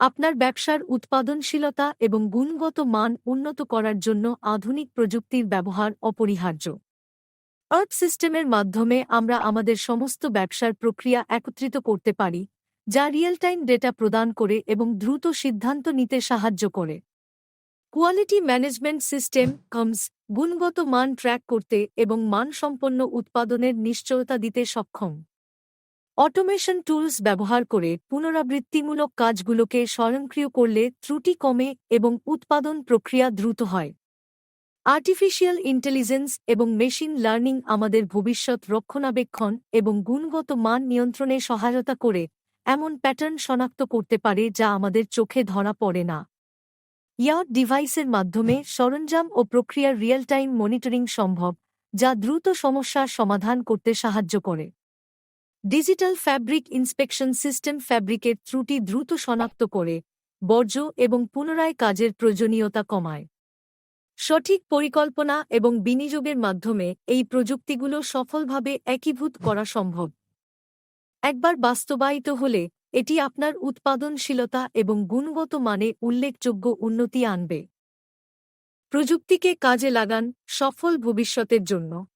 আপনার ব্যবসার উৎপাদনশীলতা এবং গুণগত মান উন্নত করার জন্য আধুনিক প্রযুক্তির ব্যবহার অপরিহার্য। আর্থ সিস্টেমের মাধ্যমে আমরা আমাদের সমস্ত ব্যবসার প্রক্রিয়া একত্রিত করতে পারি, যা রিয়েল টাইম ডেটা প্রদান করে এবং দ্রুত সিদ্ধান্ত নিতে সাহায্য করে। কোয়ালিটি ম্যানেজমেন্ট সিস্টেম কমস গুণগত মান ট্র্যাক করতে এবং মানসম্পন্ন উৎপাদনের নিশ্চয়তা দিতে সক্ষম। অটোমেশন টুলস ব্যবহার করে পুনরাবৃত্তিমূলক কাজগুলোকে স্বয়ংক্রিয় করলে ত্রুটি কমে এবং উৎপাদন প্রক্রিয়া দ্রুত হয়। আর্টিফিশিয়াল ইন্টেলিজেন্স এবং মেশিন লার্নিং আমাদের ভবিষ্যৎ রক্ষণাবেক্ষণ এবং গুণগত মান নিয়ন্ত্রণে সহায়তা করে এমন প্যাটার্ন শনাক্ত করতে পারে যা আমাদের চোখে ধরা পড়ে না। ইয়ার ডিভাইসের মাধ্যমে সরঞ্জাম ও প্রক্রিয়ার রিয়েল টাইম মনিটরিং সম্ভব, যা দ্রুত সমস্যার সমাধান করতে সাহায্য করে। ডিজিটাল ফ্যাব্রিক ইন্সপেকশন সিস্টেম ফ্যাব্রিকের ত্রুটি দ্রুত শনাক্ত করে, বর্জ্য এবং পুনরায় কাজের প্রয়োজনীয়তা কমায়। সঠিক পরিকল্পনা এবং বিনিয়োগের মাধ্যমে এই প্রযুক্তিগুলো সফলভাবে একীভূত করা সম্ভব। একবার বাস্তবায়িত হলে, এটি আপনার উৎপাদনশীলতা এবং গুণগত মানে উল্লেখযোগ্য উন্নতি আনবে। প্রযুক্তিকে কাজে লাগান সফল ভবিষ্যতের জন্য।